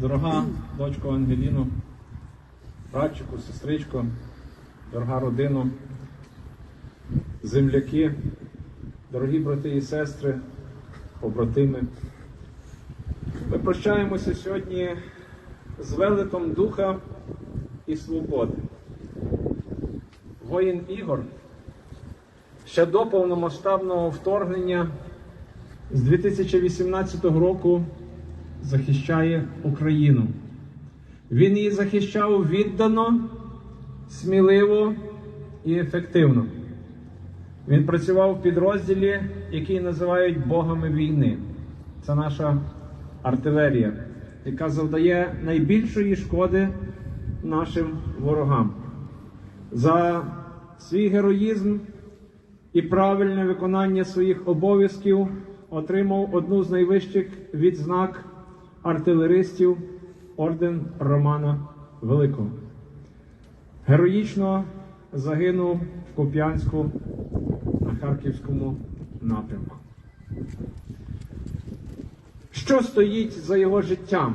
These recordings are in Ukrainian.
Дорога дочко Ангеліно, братчику, сестричко, дорога родина, земляки, дорогі брати і сестри, побратими. Ми прощаємося сьогодні з велетом духа і свободи. Воїн Ігор ще до повномасштабного вторгнення з 2018 року захищає Україну. Він її захищав віддано, сміливо і ефективно. Він працював в підрозділі, який називають богами війни. Це наша артилерія, яка завдає найбільшої шкоди нашим ворогам. За свій героїзм і правильне виконання своїх обов'язків отримав одну з найвищих відзнак артилеристів орден Романа Великого. Героїчно загинув в Куп'янську на Харківському напрямку. Що стоїть за його життям?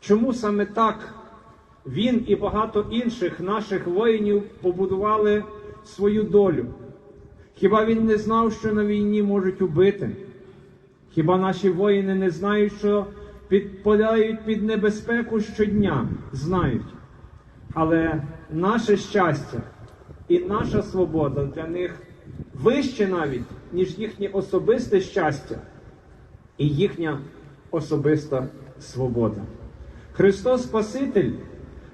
Чому саме так він і багато інших наших воїнів побудували свою долю? Хіба він не знав, що на війні можуть убити? Хіба наші воїни не знають, що підпадають під небезпеку щодня? Знають. Але наше щастя і наша свобода для них вище навіть, ніж їхнє особисте щастя і їхня особиста свобода. Христос Спаситель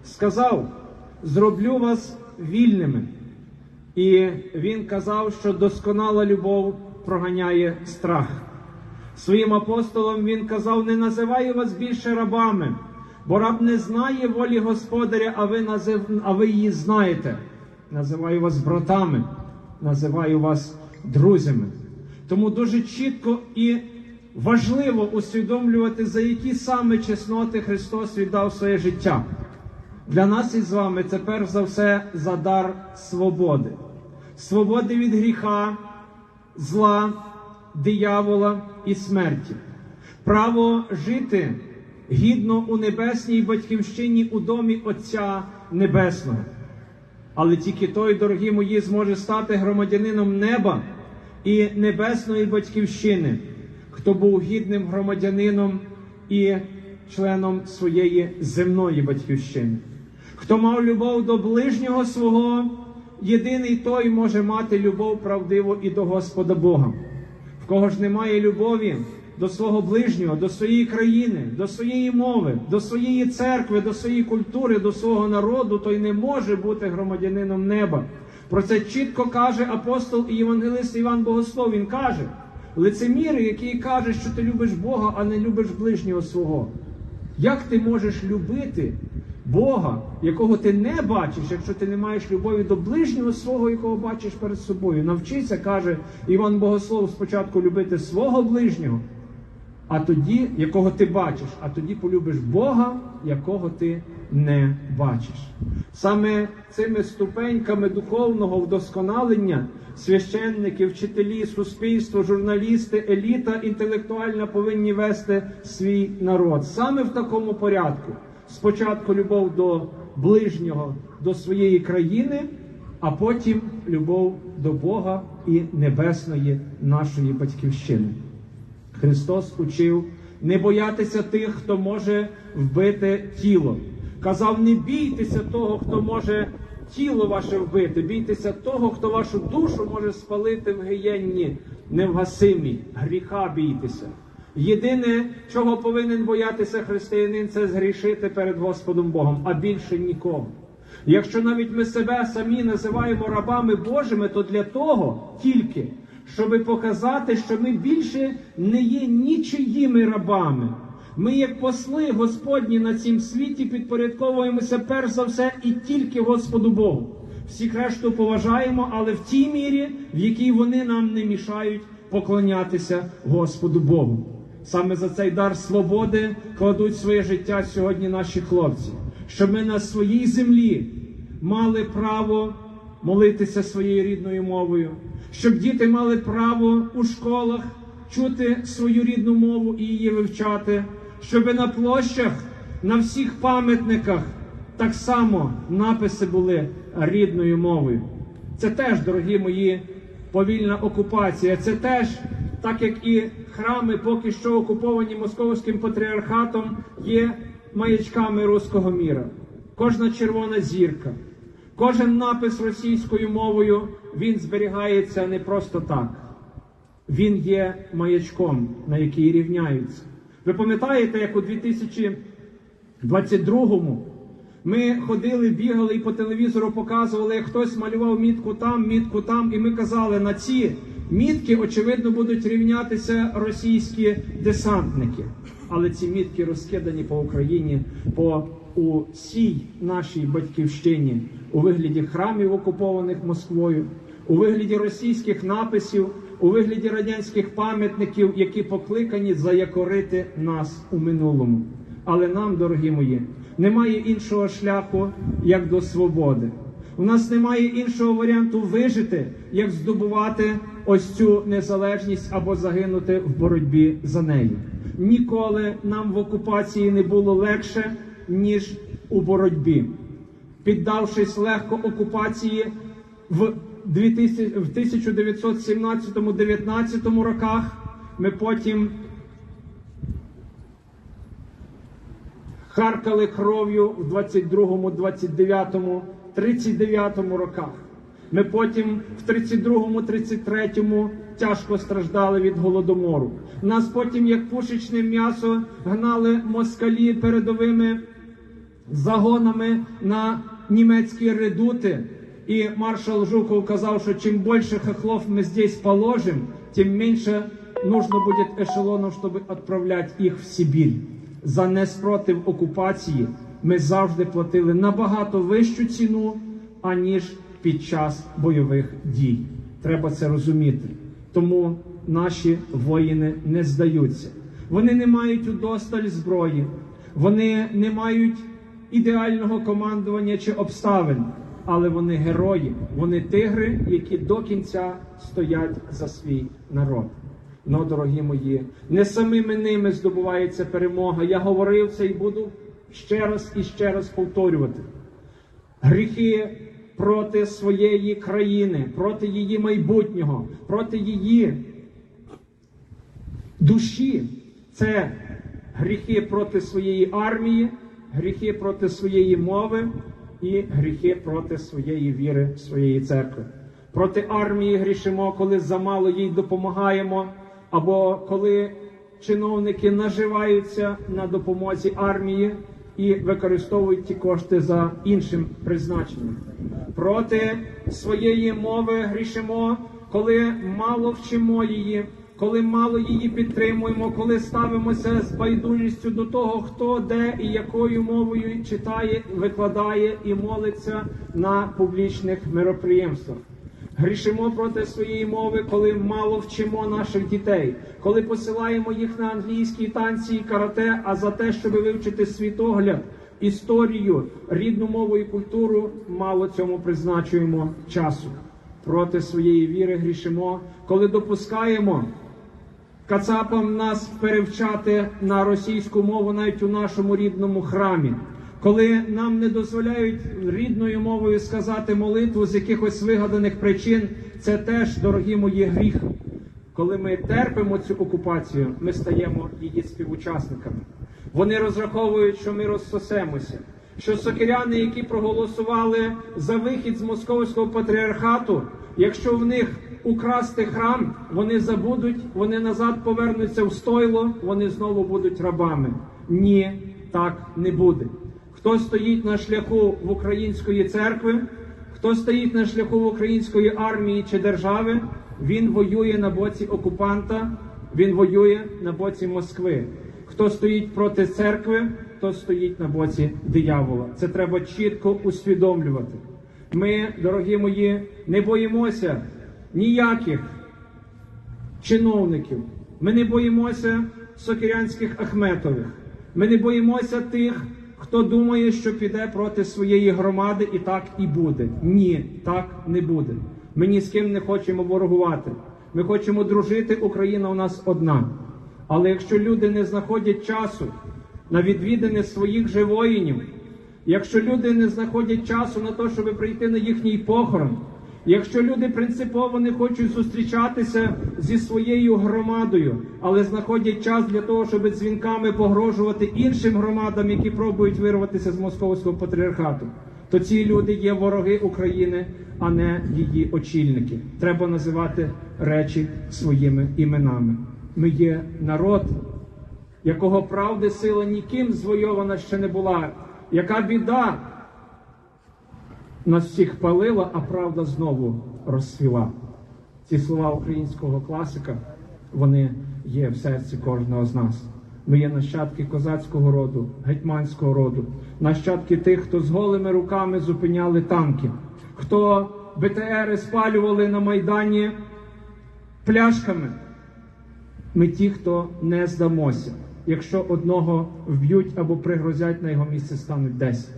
сказав: зроблю вас вільними. І Він казав, що досконала любов проганяє страх. Своїм апостолам він казав: не називаю вас більше рабами, бо раб не знає волі Господаря, а ви, назив... а ви її знаєте. Називаю вас братами, називаю вас друзями. Тому дуже чітко і важливо усвідомлювати, за які саме чесноти Христос віддав своє життя. Для нас із вами це перш за все за дар свободи, свободи від гріха, зла, диявола і смерті, право жити гідно у небесній батьківщині у домі Отця Небесного. Але тільки той, дорогі мої, зможе стати громадянином неба і небесної батьківщини, хто був гідним громадянином і членом своєї земної батьківщини. Хто мав любов до ближнього свого, єдиний той може мати любов правдиву і до Господа Бога. Кого ж немає любові до свого ближнього, до своєї країни, до своєї мови, до своєї церкви, до своєї культури, до свого народу, той не може бути громадянином неба. Про це чітко каже апостол і євангелист Іван Богослов. Він каже: лицеміри, який каже, що ти любиш Бога, а не любиш ближнього свого. Як ти можеш любити Бога, якого ти не бачиш, якщо ти не маєш любові до ближнього свого, якого бачиш перед собою? Навчися, каже Іван Богослов, спочатку любити свого ближнього, а тоді, якого ти бачиш, а тоді полюбиш Бога, якого ти не бачиш. Саме цими ступеньками духовного вдосконалення священники, вчителі, суспільство, журналісти, еліта інтелектуальна повинні вести свій народ. Саме в такому порядку. Спочатку любов до ближнього, до своєї країни, а потім любов до Бога і небесної нашої батьківщини. Христос учив не боятися тих, хто може вбити тіло. Казав, не бійтеся того, хто може тіло ваше вбити, бійтеся того, хто вашу душу може спалити в гієнні невгасимі, гріха бійтеся. Єдине, чого повинен боятися християнин, це згрішити перед Господом Богом, а більше нікого. Якщо навіть ми себе самі називаємо рабами Божими, то для того тільки, щоб показати, що ми більше не є нічиїми рабами. Ми, як посли Господні на цім світі, підпорядковуємося перш за все і тільки Господу Богу. Всіх решту поважаємо, але в тій мірі, в якій вони нам не мішають поклонятися Господу Богу. Саме за цей дар свободи кладуть своє життя сьогодні наші хлопці, щоб ми на своїй землі мали право молитися своєю рідною мовою, щоб діти мали право у школах чути свою рідну мову і її вивчати, щоб на площах, на всіх пам'ятниках так само написи були рідною мовою. Це теж, дорогі мої, повільна окупація. Це теж, так як і храми, поки що окуповані московським патріархатом, є маячками руського міра. Кожна червона зірка, кожен напис російською мовою він зберігається не просто так. Він є маячком, на який рівняються. Ви пам'ятаєте, як у 2022-му ми ходили, бігали і по телевізору показували, як хтось малював мітку там, мітку там, і ми казали, на ці мітки, очевидно, будуть рівнятися російські десантники. Але ці мітки розкидані по Україні, по усій нашій батьківщині у вигляді храмів, окупованих Москвою, у вигляді російських написів, у вигляді радянських пам'ятників, які покликані заякорити нас у минулому. Але нам, дорогі мої, немає іншого шляху, як до свободи. У нас немає іншого варіанту вижити, як здобувати ось цю незалежність або загинути в боротьбі за нею. Ніколи нам в окупації не було легше, ніж у боротьбі. Піддавшись легко окупації в 1917-19 роках, ми потім харкали кров'ю в 22-му, 29-му, 39-му роках. Ми потім в 32-му, 33-му тяжко страждали від голодомору. Нас потім, як пушечне м'ясо, гнали москалі передовими загонами на німецькі редути. І маршал Жуков казав, що чим більше хохлов ми здесь положим, тим менше нужно буде ешелонів, щоб відправляти їх в Сибір. За неспротив окупації ми завжди платили набагато вищу ціну, аніж під час бойових дій. Треба це розуміти. Тому наші воїни не здаються. Вони не мають удосталь зброї, вони не мають ідеального командування чи обставин, але вони герої, вони тигри, які до кінця стоять за свій народ. Ну, дорогі мої, не самими ними здобувається перемога. Я говорив це і буду ще раз і ще раз повторювати. Гріхи проти своєї країни, проти її майбутнього, проти її душі. Це гріхи проти своєї армії, гріхи проти своєї мови і гріхи проти своєї віри, своєї церкви. Проти армії грішимо, коли замало їй допомагаємо, або коли чиновники наживаються на допомозі армії і використовують ті кошти за іншим призначенням. Проти своєї мови грішимо, коли мало вчимо її, коли мало її підтримуємо, коли ставимося з байдужістю до того, хто де і якою мовою читає, викладає і молиться на публічних мероприємствах. Грішимо проти своєї мови, коли мало вчимо наших дітей, коли посилаємо їх на англійські танці і карате, а за те, щоб вивчити світогляд, історію, рідну мову і культуру, мало цьому призначуємо часу. Проти своєї віри грішимо, коли допускаємо кацапам нас перевчати на російську мову навіть у нашому рідному храмі. Коли нам не дозволяють рідною мовою сказати молитву з якихось вигаданих причин, це теж, дорогі мої, гріх. Коли ми терпимо цю окупацію, ми стаємо її співучасниками. Вони розраховують, що ми розсосемося, що сокиряни, які проголосували за вихід з московського патріархату, якщо в них украсти храм, вони забудуть, вони назад повернуться в стойло, вони знову будуть рабами. Ні, так не буде. Хто стоїть на шляху в української церкви, хто стоїть на шляху в української армії чи держави, він воює на боці окупанта, він воює на боці Москви. Хто стоїть проти церкви, то стоїть на боці диявола. Це треба чітко усвідомлювати. Ми, дорогі мої, не боїмося ніяких чиновників. Ми не боїмося сокирянських Ахметових. Ми не боїмося тих, хто думає, що піде проти своєї громади, і так і буде. Ні, так не буде. Ми ні з ким не хочемо ворогувати. Ми хочемо дружити. Україна у нас одна. Але якщо люди не знаходять часу на відвідини своїх же воїнів, якщо люди не знаходять часу на те, щоб прийти на їхній похорон, якщо люди принципово не хочуть зустрічатися зі своєю громадою, але знаходять час для того, щоб дзвінками погрожувати іншим громадам, які пробують вирватися з московського патріархату, то ці люди є вороги України, а не її очільники. Треба називати речі своїми іменами. Ми є народ, якого правди сила ніким звойована ще не була. Яка біда нас всіх палила, а правда знову розсвіла. Ці слова українського класика, вони є в серці кожного з нас. Ми є нащадки козацького роду, гетьманського роду, нащадки тих, хто з голими руками зупиняли танки, хто БТРи спалювали на Майдані пляшками. Ми ті, хто не здамося. Якщо одного вб'ють або пригрозять, на його місце стануть десять.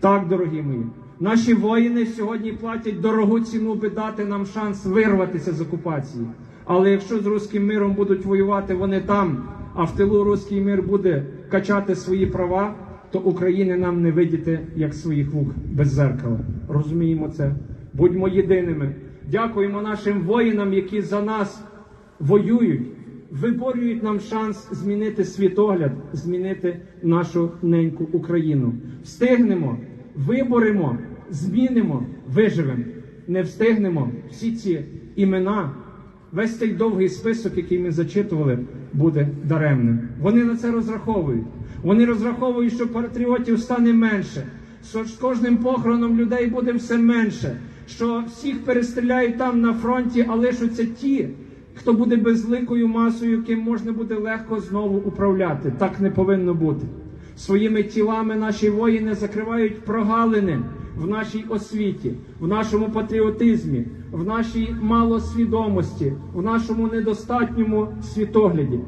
Так, дорогі мої, наші воїни сьогодні платять дорогу ціну, би дати нам шанс вирватися з окупації. Але якщо з руським миром будуть воювати вони там, а в тилу руський мир буде качати свої права, то України нам не видіти як своїх вух без зеркала. Розуміємо це. Будьмо єдиними. Дякуємо нашим воїнам, які за нас воюють, виборюють нам шанс змінити світогляд, змінити нашу неньку Україну. Встигнемо, виборемо, змінимо, виживемо. Не встигнемо всі ці імена. Весь цей довгий список, який ми зачитували, буде даремним. Вони на це розраховують. Вони розраховують, що патріотів стане менше, що з кожним похороном людей буде все менше, що всіх перестріляють там на фронті, а лишаться ті, хто буде безликою масою, ким можна буде легко знову управляти. Так не повинно бути. Своїми тілами наші воїни закривають прогалини в нашій освіті, в нашому патріотизмі, в нашій малосвідомості, в нашому недостатньому світогляді.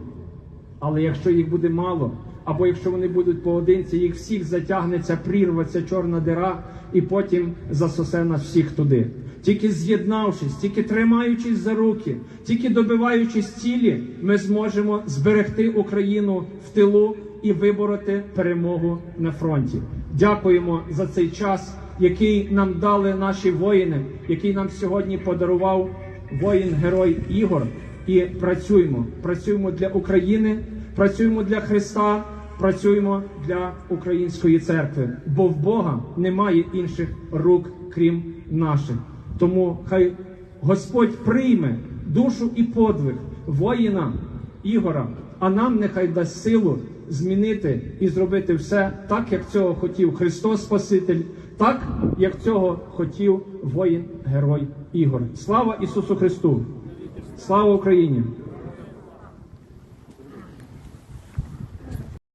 Але якщо їх буде мало, або якщо вони будуть поодинці, їх всіх затягнеться, прірветься чорна дира, і потім засосе нас всіх туди. Тільки з'єднавшись, тільки тримаючись за руки, тільки добиваючись цілі, ми зможемо зберегти Україну в тилу і вибороти перемогу на фронті. Дякуємо за цей час, який нам дали наші воїни, який нам сьогодні подарував воїн-герой Ігор. І працюємо. Працюємо для України, працюємо для Христа, працюємо для української церкви. Бо в Бога немає інших рук, крім наших. Тому хай Господь прийме душу і подвиг воїна Ігора, а нам нехай дасть силу змінити і зробити все так, як цього хотів Христос Спаситель, так як цього хотів воїн-герой Ігор. Слава Ісусу Христу! Слава Україні!